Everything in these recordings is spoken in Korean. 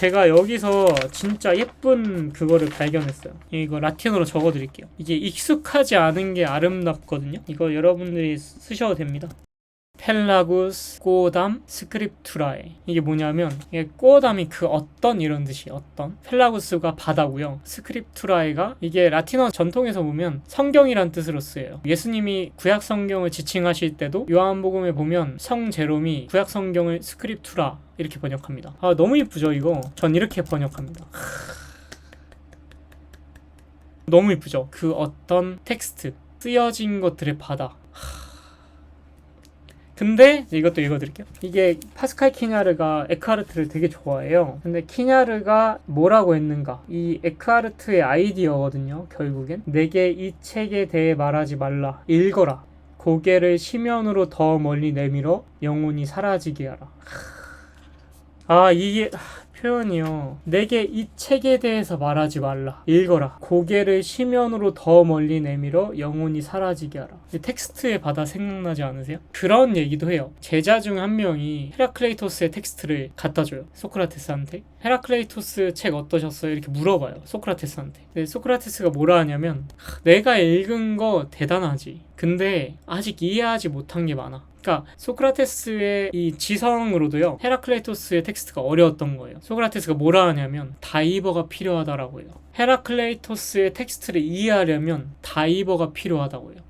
제가 여기서 진짜 예쁜 그거를 발견했어요. 이거 라틴어로 적어드릴게요. 이게 익숙하지 않은 게 아름답거든요. 이거 여러분들이 쓰- 쓰셔도 됩니다. 펠라구스 꼬담 스크립투라에 이게 뭐냐면 이게 꼬담이 그 어떤 이런 뜻이 어떤? 펠라구스가 바다고요. 스크립투라에가 이게 라틴어 전통에서 보면 성경이란 뜻으로 쓰여요. 예수님이 구약 성경을 지칭하실 때도 요한복음에 보면 성 제롬이 구약 성경을 스크립투라 이렇게 번역합니다. 아 너무 이쁘죠 이거? 전 이렇게 번역합니다. 너무 이쁘죠? 그 어떤 텍스트 쓰여진 것들의 바다 근데 이것도 읽어드릴게요. 이게 파스칼 키냐르가 에크하르트를 되게 좋아해요. 근데 키냐르가 뭐라고 했는가? 이 에크하르트의 아이디어거든요. 결국엔 내게 이 책에 대해 말하지 말라. 읽어라. 고개를 시면으로 더 멀리 내밀어 영혼이 사라지게 하라. 아 이게 아, 표현이요. 내게 이 책에 대해서 말하지 말라. 읽어라. 고개를 시면으로 더 멀리 내밀어 영혼이 사라지게 하라. 이 텍스트의 바다 생각나지 않으세요? 그런 얘기도 해요. 제자 중 한 명이 헤라클레이토스의 텍스트를 갖다 줘요. 소크라테스한테. 헤라클레이토스 책 어떠셨어요? 이렇게 물어봐요. 소크라테스한테. 근데 소크라테스가 뭐라 하냐면 "하, 내가 읽은 거 대단하지. 근데 아직 이해하지 못한 게 많아. 그러니까 소크라테스의 이 지성으로도요 헤라클레이토스의 텍스트가 어려웠던 거예요. 소크라테스가 뭐라 하냐면 다이버가 필요하다라고 해요. 헤라클레이토스의 텍스트를 이해하려면 다이버가 필요하다고 해요.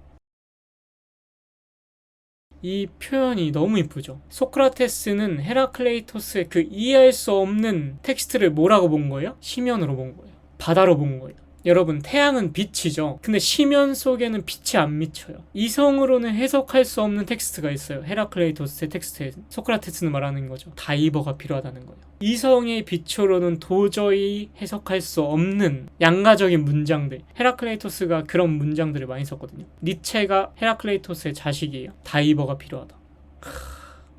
이 표현이 너무 이쁘죠. 소크라테스는 헤라클레이토스의 그 이해할 수 없는 텍스트를 뭐라고 본 거예요? 시면으로 본 거예요. 바다로 본 거예요. 여러분 태양은 빛이죠. 근데 시면 속에는 빛이 안 미쳐요. 이성으로는 해석할 수 없는 텍스트가 있어요. 헤라클레이토스의 텍스트에 소크라테스는 말하는 거죠. 다이버가 필요하다는 거예요. 이성의 빛으로는 도저히 해석할 수 없는 양가적인 문장들. 헤라클레이토스가 그런 문장들을 많이 썼거든요. 니체가 헤라클레이토스의 자식이에요. 다이버가 필요하다.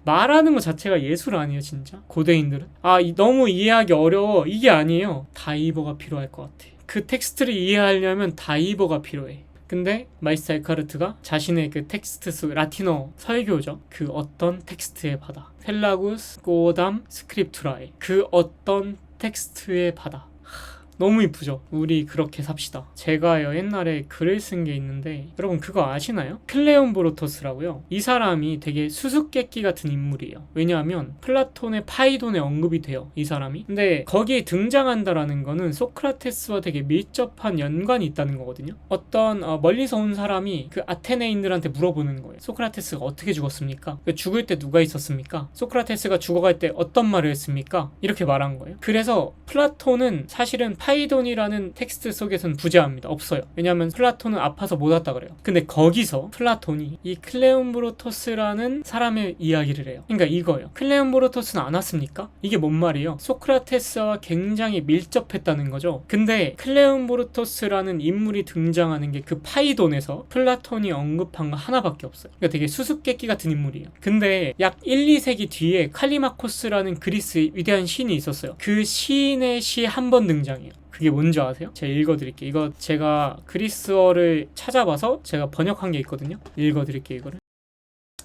말하는 것 자체가 예술 아니에요, 진짜? 고대인들은? 아, 이- 너무 이해하기 어려워. 이게 아니에요. 다이버가 필요할 것 같아. 그 텍스트를 이해하려면 다이버가 필요해. 근데 마이스터 에카르트가 자신의 그 텍스트 속 라틴어 설교죠. 그 어떤 텍스트의 바다. 펠라구스 꼬담 스크립투라에 그 어떤 텍스트의 바다. 하, 너무 이쁘죠? 우리 그렇게 삽시다. 제가요 옛날에 글을 쓴 게 있는데 여러분 그거 아시나요? 클레온 보로토스라고요. 이 사람이 되게 수수께끼 같은 인물이에요. 왜냐하면 플라톤의 파이돈에 언급이 돼요. 이 사람이. 근데 거기에 등장한다라는 거는 소크라테스와 되게 밀접한 연관이 있다는 거거든요. 어떤 어, 멀리서 온 사람이 그 아테네인들한테 물어보는 거예요. 소크라테스가 어떻게 죽었습니까? 그 죽을 때 누가 있었습니까? 소크라테스가 죽어갈 때 어떤 말을 했습니까? 이렇게 말한 거예요. 그래서 플라톤은 사실은 파 이돈이라는 텍스트 속에서는 부재합니다. 없어요. 왜냐하면 플라톤은 아파서 못 왔다 그래요. 근데 거기서 플라톤이 이 클레온브로토스라는 사람의 이야기를 해요. 그러니까 이거예요. 클레온브로토스는 안 왔습니까? 이게 뭔 말이에요? 소크라테스와 굉장히 밀접했다는 거죠. 근데 클레온브로토스라는 인물이 등장하는 게 그 파이돈에서 플라톤이 언급한 거 하나밖에 없어요. 그러니까 되게 수수께끼 같은 인물이에요. 근데 약 1, 2세기 뒤에 칼리마코스라는 그리스 위대한 시인이 있었어요. 그 시인의 시 한 번 등장해요. 그게 뭔지 아세요? 제가 읽어드릴게요. 이거 제가 그리스어를 찾아봐서 제가 번역한 게 있거든요. 읽어드릴게요, 이거를.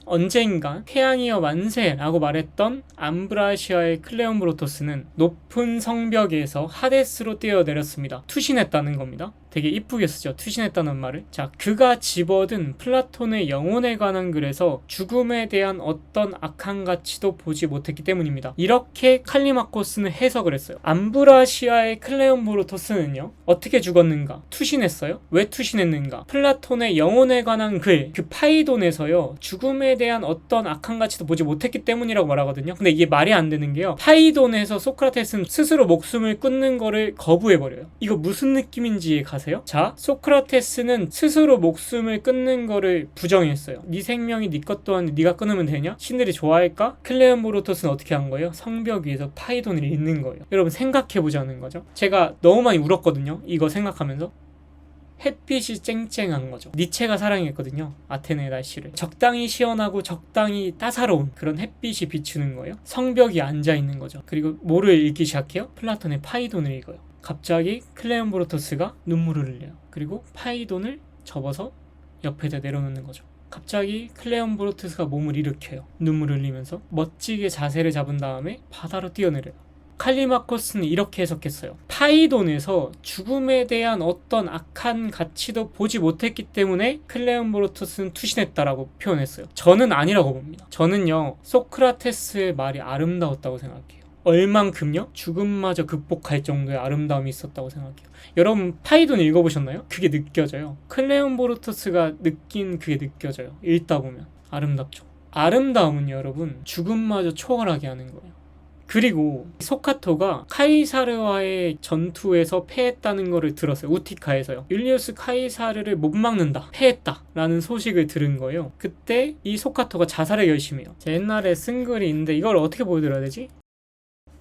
언젠가 태양이여 만세라고 말했던 암브라시아의 클레온브로토스는 높은 성벽에서 하데스로 뛰어내렸습니다. 투신했다는 겁니다. 되게 이쁘게 쓰죠. 투신했다는 말을. 자, 그가 집어든 플라톤의 영혼에 관한 글에서 죽음에 대한 어떤 악한 가치도 보지 못했기 때문입니다. 이렇게 칼리마코스는 해석을 했어요. 암브라시아의 클레온브로토스는요. 어떻게 죽었는가? 투신했어요. 왜 투신했는가? 플라톤의 영혼에 관한 글, 그 파이돈에서요. 죽음에 대한 어떤 악한 가치도 보지 못했기 때문이라고 말하거든요. 근데 이게 말이 안 되는 게요. 파이돈에서 소크라테스는 스스로 목숨을 끊는 거를 거부해버려요. 이거 무슨 느낌인지 가 세요? 자, 소크라테스는 스스로 목숨을 끊는 거를 부정했어요. 네 생명이 네 것도 아닌데 네가 끊으면 되냐? 신들이 좋아할까? 클레온보로토스는 어떻게 한 거예요? 성벽 위에서 파이돈을 잇는 거예요. 여러분 생각해 보자는 거죠. 제가 너무 많이 울었거든요. 이거 생각하면서. 햇빛이 쨍쨍한 거죠. 니체가 사랑했거든요. 아테네 날씨를. 적당히 시원하고 적당히 따사로운 그런 햇빛이 비추는 거예요. 성벽이 앉아 있는 거죠. 그리고 뭐를 읽기 시작해요? 플라톤의 파이돈을 읽어요. 갑자기 클레온브로토스가 눈물을 흘려요. 그리고 파이돈을 접어서 옆에다 내려놓는 거죠. 갑자기 클레온브로토스가 몸을 일으켜요. 눈물을 흘리면서 멋지게 자세를 잡은 다음에 바다로 뛰어내려요. 칼리마커스는 이렇게 해석했어요. 파이돈에서 죽음에 대한 어떤 악한 가치도 보지 못했기 때문에 클레온보로토스는 투신했다라고 표현했어요. 저는 아니라고 봅니다. 저는요 소크라테스의 말이 아름다웠다고 생각해요. 얼만큼요? 죽음마저 극복할 정도의 아름다움이 있었다고 생각해요. 여러분 파이돈 읽어보셨나요? 그게 느껴져요. 클레온 보르토스가 느낀 그게 느껴져요. 읽다 보면 아름답죠. 아름다움은 여러분 죽음마저 초월하게 하는 거예요. 그리고 소카토가 카이사르와의 전투에서 패했다는 것을 들었어요. 우티카에서요. 율리우스 카이사르를 못 막는다. 패했다. 라는 소식을 들은 거예요. 그때 이 소카토가 자살을 결심해요. 제 옛날에 쓴 글이 있는데 이걸 어떻게 보여드려야 되지?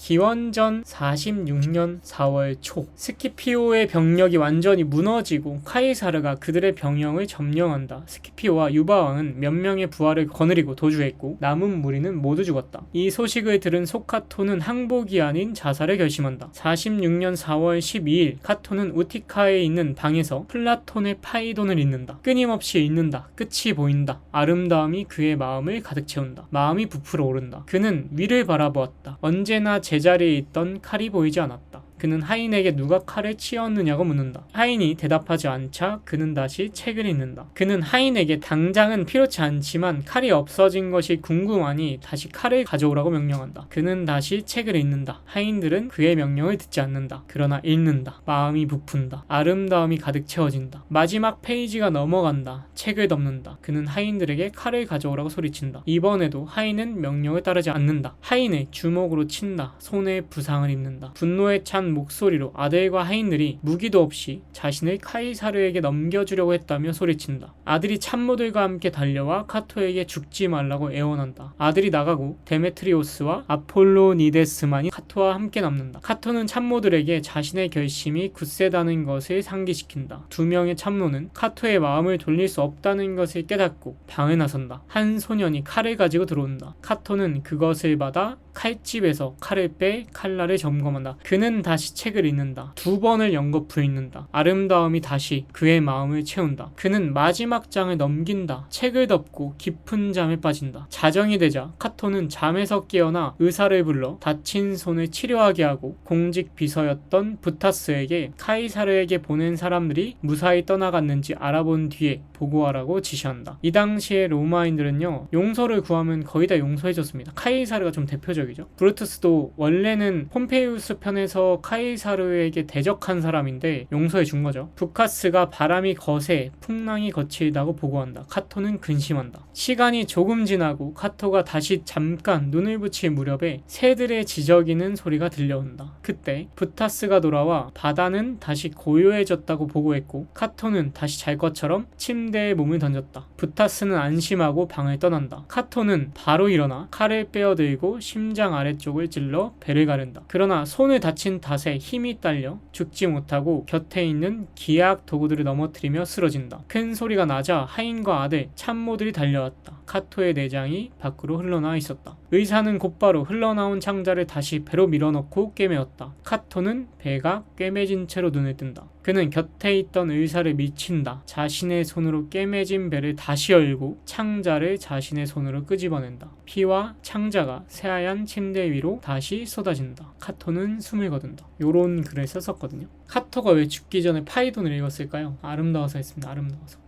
기원전 46년 4월 초 스키피오의 병력이 완전히 무너지고 카이사르가 그들의 병영을 점령한다. 스키피오와 유바왕은 몇 명의 부하를 거느리고 도주했고 남은 무리는 모두 죽었다. 이 소식을 들은 소카토는 항복이 아닌 자살을 결심한다. 46년 4월 12일 카토는 우티카에 있는 방에서 플라톤의 파이돈을 읽는다. 끊임없이 읽는다. 끝이 보인다. 아름다움이 그의 마음을 가득 채운다. 마음이 부풀어 오른다. 그는 위를 바라보았다. 언제나 제 자리에 있던 칼이 보이지 않았다. 그는 하인에게 누가 칼을 치었느냐고 묻는다. 하인이 대답하지 않자 그는 다시 책을 읽는다. 그는 하인에게 당장은 필요치 않지만 칼이 없어진 것이 궁금하니 다시 칼을 가져오라고 명령한다. 그는 다시 책을 읽는다. 하인들은 그의 명령을 듣지 않는다. 그러나 읽는다. 마음이 부푼다. 아름다움이 가득 채워진다. 마지막 페이지가 넘어간다. 책을 덮는다. 그는 하인들에게 칼을 가져오라고 소리친다. 이번에도 하인은 명령을 따르지 않는다. 하인의 주먹으로 친다. 손에 부상을 입는다. 분노에 찬 목소리로 아들과 하인들이 무기도 없이 자신을 카이사르에게 넘겨주려고 했다며 소리친다. 아들이 참모들과 함께 달려와 카토에게 죽지 말라고 애원한다. 아들이 나가고 데메트리오스와 아폴로니데스만이 카토와 함께 남는다. 카토는 참모들에게 자신의 결심이 굳세다는 것을 상기시킨다. 두 명의 참모는 카토의 마음을 돌릴 수 없다는 것을 깨닫고 방에 나선다. 한 소년이 칼을 가지고 들어온다. 카토는 그것을 받아 칼집에서 칼을 빼 칼날을 점검한다. 그는 다시 책을 읽는다. 두 번을 연거푸 읽는다. 아름다움이 다시 그의 마음을 채운다. 그는 마지막 장을 넘긴다. 책을 덮고 깊은 잠에 빠진다. 자정이 되자 카토는 잠에서 깨어나 의사를 불러 다친 손을 치료하게 하고 공직 비서였던 부타스에게 카이사르에게 보낸 사람들이 무사히 떠나갔는지 알아본 뒤에 보고하라고 지시한다. 이 당시에 로마인들은요 용서를 구하면 거의 다 용서해줬습니다. 카이사르가 좀 대표적 이죠. 브루투스도 원래는 폼페이우스 편에서 카이사르에게 대적한 사람인데 용서해 준 거죠. 부카스가 바람이 거세 풍랑이 거칠다고 보고한다. 카토는 근심한다. 시간이 조금 지나고 카토가 다시 잠깐 눈을 붙일 무렵에 새들의 지저귀는 소리가 들려온다. 그때 부타스가 돌아와 바다는 다시 고요해졌다고 보고했고 카토는 다시 잘 것처럼 침대에 몸을 던졌다. 부타스는 안심하고 방을 떠난다. 카토는 바로 일어나 칼을 빼어들고 심장 아래쪽을 찔러 배를 가른다. 그러나 손을 다친 탓에 힘이 딸려 죽지 못하고 곁에 있는 기약 도구들을 넘어뜨리며 쓰러진다. 큰 소리가 나자 하인과 아들, 참모들이 달려왔다. 카토의 내장이 밖으로 흘러나와 있었다. 의사는 곧바로 흘러나온 창자를 다시 배로 밀어넣고 꿰매었다. 카토는 배가 꿰매진 채로 눈을 뜬다. 그는 곁에 있던 의사를 미친다. 자신의 손으로 꿰매진 배를 다시 열고 창자를 자신의 손으로 끄집어낸다. 피와 창자가 새하얀 침대 위로 다시 쏟아진다. 카토는 숨을 거둔다. 요런 글을 썼었거든요. 카토가 왜 죽기 전에 파이돈을 읽었을까요? 아름다워서 했습니다. 아름다워서.